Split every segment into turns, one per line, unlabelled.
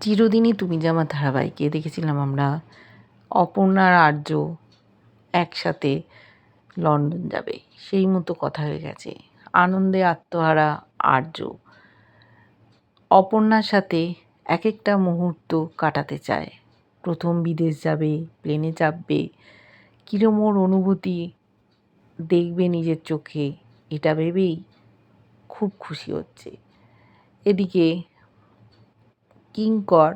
চিরদিনই তুমি আমার ধারাবাহিকে দেখেছিলাম আমরা, অপর্ণা আর আর্য একসাথে লন্ডন যাবে। সেই মতো কথা হয়ে গেছে। আনন্দে আত্মহারা আর্য। অপর্ণার সাথে এক একটা মুহূর্ত কাটাতে চায়। প্রথম বিদেশ যাবে, প্লেনে চাপবে, কীরম ওর অনুভূতি দেখবে নিজের চোখে, এটা ভেবেই খুব খুশি হচ্ছে। এদিকে কিঙ্কর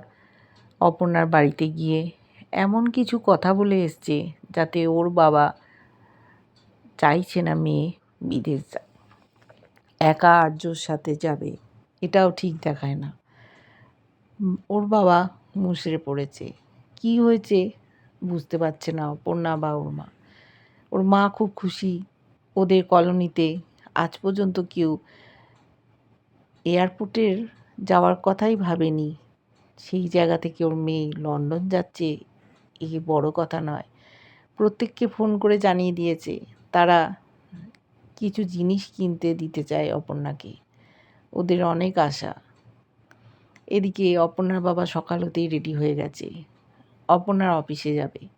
অপর্ণার বাড়িতে গিয়ে এমন কিছু কথা বলে এসছে যাতে ওর বাবা চাইছে না মেয়ে বিদেশ যাক একা আর্যর সাথে যাবে, এটাও ঠিক দেখায় না। ওর বাবা মুষড়ে পড়েছে। কি হয়েছে বুঝতে পারছে না অপর্ণা বা ওর মা। ওর মা খুব খুশি। ওদের কলোনিতে আজ পর্যন্ত কেউ এয়ারপোর্টের যাওয়ার কথাই ভাবেনি। সেই জায়গা থেকে ওর মেয়ে লন্ডন যাচ্ছে, এ বড় কথা নয়। প্রত্যেককে ফোন করে জানিয়ে দিয়েছে, তারা কিছু জিনিস কিনতে দিতে চায় অপর্ণাকে। ওদের অনেক আশা। এদিকে অপর্ণার বাবা সকাল হতেই রেডি হয়ে গেছে। অপর্ণার অফিসে যাবে।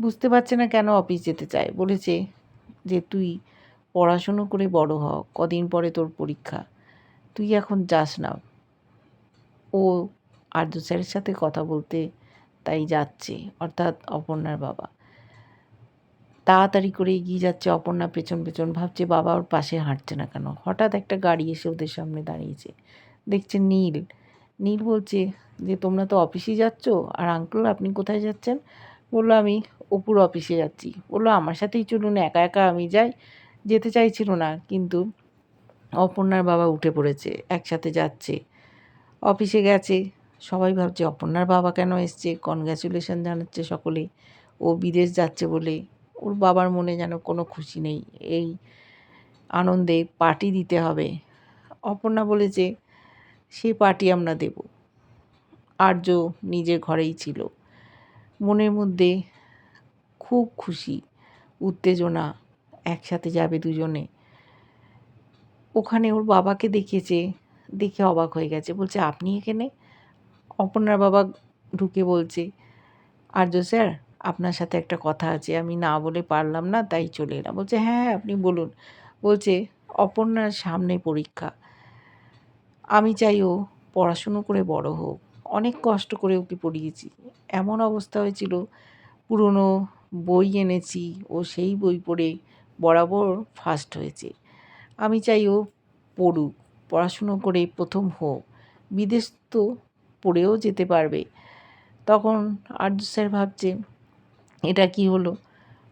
বুঝতে পারছে না কেন অফিস যেতে চায়। বলেছে যে, তুই পড়াশুনো করে বড় হ, কদিন পরে তোর পরীক্ষা। তুই এখন যাস না। ও আর্য স্যারের সাথে কথা বলতে তাই যাচ্ছে, অর্থাৎ অপর্ণার বাবা। তাড়াতাড়ি করে এগিয়ে যাচ্ছে অপর্ণা, পেছন পেছন ভাবছে বাবা ওর পাশে হাঁটছে না কেন। হঠাৎ একটা গাড়ি এসে ওদের সামনে দাঁড়িয়েছে। দেখছে নীল। নীল বলছে, যে তোমরা তো অফিসে যাচ্ছ? আর আঙ্কেল আপনি কোথায় যাচ্ছেন? বলল, আমি অপুর অফিসে যাচ্ছি। বলল, আমার সাথেই চলুন, একা একা আমি যাই। যেতে চাইছিল না, কিন্তু অপর্ণার বাবা উঠে পড়েছে, একসাথে যাচ্ছে। অফিসে গেছে সবাই ভাবছে, অপর্ণার বাবা কেন এসছে? কনগ্র্যাচুলেশন জানাচ্ছে সকলে ও বিদেশ যাচ্ছে বলে ওর বাবার মনে যেন কোনো খুশি নেই। এই আনন্দে পার্টি দিতে হবে। অপর্ণা বলেছে সে পার্টি আমরা দেব। আর্য নিজের ঘরেই ছিল। মনের মধ্যে খুব খুশি, উত্তেজনা, একসাথে যাবে দুজনে। ওখানে ওর বাবাকে দেখিয়েছে দেখে অবাক হয়ে গেছে। বলছে, আপনি এখানে? অপর্ণার বাবা ঢুকে বলছে, আর্য স্যার, আপনার সাথে একটা কথা আছে, আমি না বলে পারলাম না, তাই চলে এলাম। বলছে হ্যাঁ হ্যাঁ আপনি বলুন। বলছে, অপর্ণার সামনে পরীক্ষা। আমি চাই ও পড়াশুনো করে বড় হোক। অনেক কষ্ট করে ওকে পড়িয়েছি। এমন অবস্থা হয়েছিল, পুরনো বই এনেছি, ও সেই বই পড়ে বরাবর ফার্স্ট হয়েছে। আমি চাই ও পড়ুক, পড়াশুনো করে প্রথম হোক। বিদেশ তো পড়েও যেতে পারবে। তখন আর্য স্যার ভাবছে, এটা কি হলো?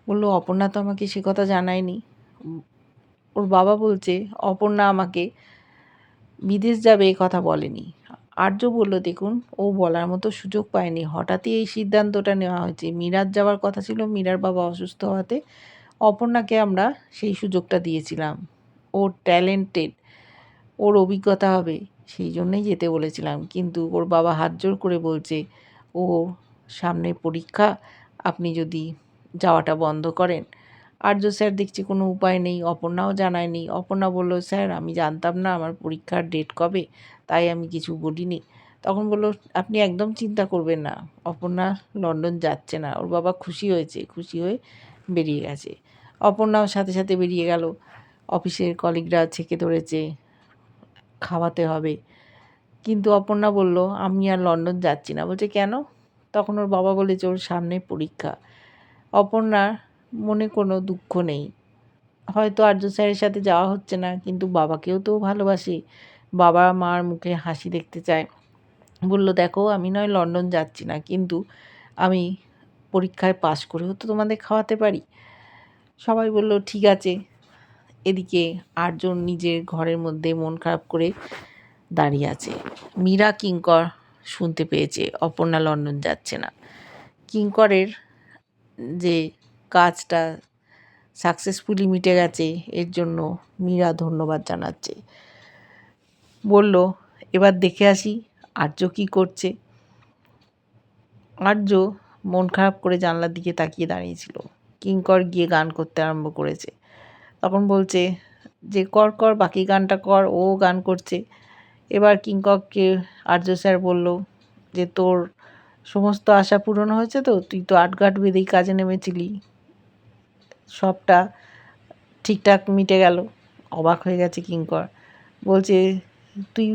বলল, অপর্ণা তো আমাকে সে কথা জানায়নি। ওর বাবা বলছে, অপর্ণা আমাকে বিদেশ যাবে এ কথা বলেনি। আর্য বলল, দেখুন, ও বলার মতো সুযোগ পায়নি। হঠাৎই এই সিদ্ধান্তটা নেওয়া হয়েছে। মিরাজ যাওয়ার কথা ছিল, মীরার বাবা অসুস্থ হওয়াতে অপর্ণাকে আমরা সেই সুযোগটা দিয়েছিলাম। ও ট্যালেন্টেড, ওর অভিজ্ঞতা হবে। সেই জন্যই যেতে বলেছিলাম। কিন্তু ওর বাবা হাত জোর করে বলছে, ও, সামনে পরীক্ষা, আপনি যদি যাওয়াটা বন্ধ করেন। আর্য স্যার দেখছি কোনো উপায় নেই, অপর্ণাও জানায়নি অপর্ণা বলল, স্যার, আমি জানতাম না আমার পরীক্ষার ডেট কবে, তাই আমি কিছু বলিনি। তখন বলল, আপনি একদম চিন্তা করবেন না, অপর্ণা লন্ডন যাচ্ছে না। ওর বাবা খুশি হয়েছে, খুশি হয়ে বেরিয়ে গেছে। অপর্ণাও সাথে সাথে বেরিয়ে গেল। অফিসের কলিগরা ছেঁকে ধরেছে খাওয়াতে হবে। কিন্তু অপর্ণা বলল, আমি আর লন্ডন যাচ্ছি না। বলছে, কেন? তখন ওর বাবা বলেছে, ওর সামনে পরীক্ষা। অপর্ণার মনে কোনো দুঃখ নেই। হয়তো আর্য স্যারের সাথে যাওয়া হচ্ছে না, কিন্তু বাবাকেও তো ভালোবাসি। বাবা মার মুখে হাসি দেখতে চায়। বলল, দেখো, আমি নয় লন্ডন যাচ্ছি না, কিন্তু আমি পরীক্ষায় পাশ করেও তো তোমাদের খাওয়াতে পারি। সবাই বলল, ঠিক আছে। এদিকে আটজন নিজের ঘরের মধ্যে মন খারাপ করে দাঁড়িয়ে আছে। মীরা কিঙ্কর শুনতে পেয়েছে, অপর্ণা লন্ডন যাচ্ছে না। কিঙ্করের যে কাজটা সাকসেসফুলি মিটে গেছে, এর জন্য মীরা ধন্যবাদ জানাচ্ছে। বলল, এবার দেখে আসি, আর্য কী করছে? আর্য মন খারাপ করে জানলার দিকে তাকিয়ে দাঁড়িয়েছিল কিঙ্কর গিয়ে গান করতে আরম্ভ করেছে। তখন বলছে যে, কর কর, বাকি গানটা কর, ও গান করছে। এবার কিঙ্করকে আর্য স্যার বলল যে, তোর সমস্ত আশা পূরণ হয়েছে তো? তুই তো আটঘাট বেঁধেই কাজে নেমেছিলি। সবটা ঠিকঠাক মিটে গেল। অবাক হয়ে গেছে কিঙ্কর বলছে, তুই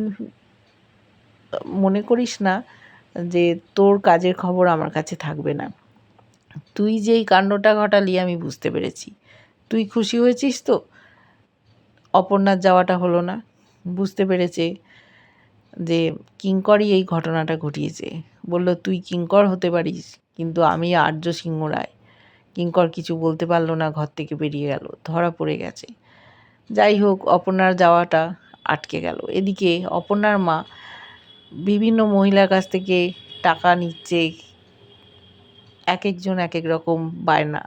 মনে করিস না যে, তোর কাজের খবর আমার কাছে থাকবে না। তুই যেই কাণ্ডটা ঘটালি আমি বুঝতে পেরেছি। তুই খুশি হয়েছিস তো? অপর্ণার যাওয়াটা হলো না। বুঝতে পেরেছে যে কিঙ্করই এই ঘটনাটা ঘটিয়েছে। বলল, তুই কিঙ্কর হতে পারিস, কিন্তু আমি আর্য সিংহ রায়। কিঙ্কর কিছু বলতে পারল না, ঘর থেকে বেরিয়ে গেল, ধরা পড়ে গেছে। যাই হোক, অপর্ণার যাওয়াটা আটকে গেল। এদিকে অপর্ণার মা বিভিন্ন মহিলার কাছ থেকে টাকা নিচ্ছে, এক একজন এক এক রকম বায়না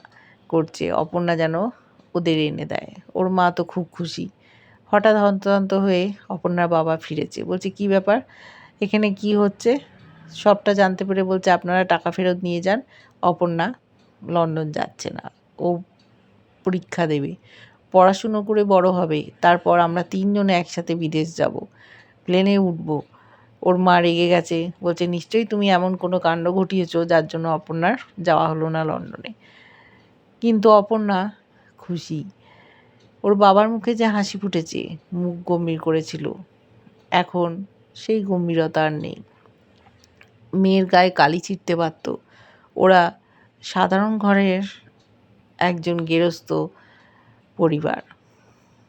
করছে। অপর্ণা যেন ওদের এনে দেয়। ওর মা তো খুব খুশি। হঠাৎ হন্তদন্ত হয়ে অপর্ণার বাবা ফিরেছে। বলছে, কি ব্যাপার? এখানে কি হচ্ছে? সবটা জানতে পেরে বলছে, আপনারা টাকা ফেরত নিয়ে যান। অপর্ণা লন্ডন যাচ্ছে না। ও পরীক্ষা দেবে। পড়াশুনো করে বড় হবে। তারপর আমরা তিনজনে একসাথে বিদেশ যাব। প্লেনে উঠব। ওর মা রেগে গেছে। বলছে, নিশ্চয়ই তুমি এমন কোনো কাণ্ড ঘটিয়েছ যার জন্য অপর্ণার যাওয়া হলো না লন্ডনে? কিন্তু অপর্ণা খুশি। ওর বাবার মুখে যে হাসি ফুটেছে, মুখ গম্ভীর করেছিল। এখন সেই গম্ভীরতা আর নেই। মেয়ের গায়ে কালি ছিটতে পারত। ওরা সাধারণ ঘরের একজন গেরস্থ পরিবার।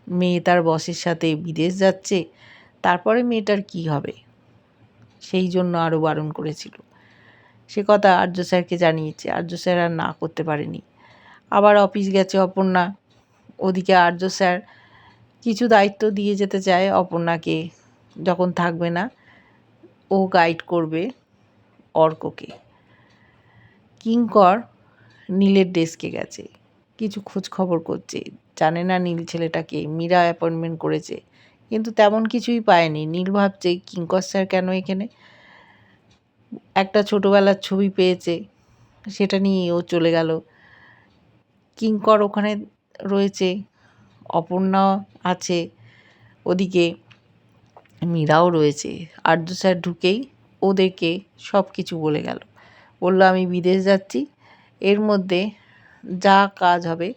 মেয়ে তার বসের সাথে বিদেশ যাচ্ছে, তারপরে মেয়েটার কি হবে? সেই জন্য আরও বারণ করেছিল। সে কথা আর্য স্যারকে জানিয়েছে। আর্য স্যার আর না করতে পারেনি। আবার অফিস গেছে অপর্ণা। ওদিকে আর্য স্যার কিছু দায়িত্ব দিয়ে যেতে চায় অপর্ণাকে, যখন থাকবে না। ও গাইড করবে অর্ককে। কিঙ্কর নীলের ডেস্কে গেছে। কিছু খোঁজ খবর করছে। জানে না নীল ছেলেটাকে। মীরা অ্যাপয়েন্টমেন্ট করেছে। কিন্তু তেমন কিছুই পায়নি। নীল ভাবছে, কিঙ্কর স্যার কেন এখানে? একটা ছোটোবেলার ছবি পেয়েছে। সেটা নিয়ে ও চলে গেল। কিঙ্কর ওখানে রয়েছে, অপর্ণা আছে, ওদিকে মীরাও রয়েছে। আর্য স্যার ঢুকেই ওদেরকে সব কিছু বলে গেল। বলল, আমি বিদেশ যাচ্ছি। এর মধ্যে যা কাজ হবে,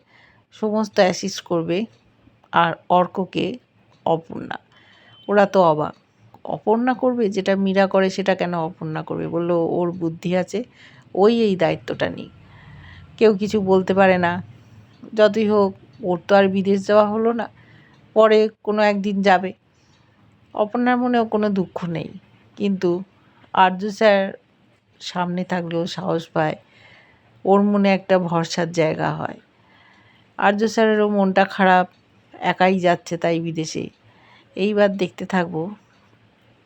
সমস্ত অ্যাসিস্ট করবে আর অর্ককে অপর্ণা। ওরা তো অবাক। অপর্ণা করবে? যেটা মীরা করে, সেটা কেন অপর্ণা করবে? বলল, ওর বুদ্ধি আছে। ওই এই দায়িত্বটা নিই কেউ কিছু বলতে পারে না। যতই হোক, ওর তো আর বিদেশ যাওয়া হলো না। পরে কোনো একদিন যাবে। অপর্ণার মনেও কোনো দুঃখ নেই। কিন্তু আর্য স্যার সামনে থাকলেও সাহস পায়। ওর মনে একটা ভরসার জায়গা হয়। আর্য স্যারেরও মনটা খারাপ। একাই যাচ্ছে তাই বিদেশে। এইবার দেখতে থাকব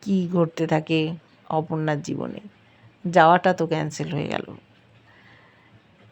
কি ঘটতে থাকে অপর্ণার জীবনে। যাওয়াটা তো ক্যান্সেল হয়ে গেল।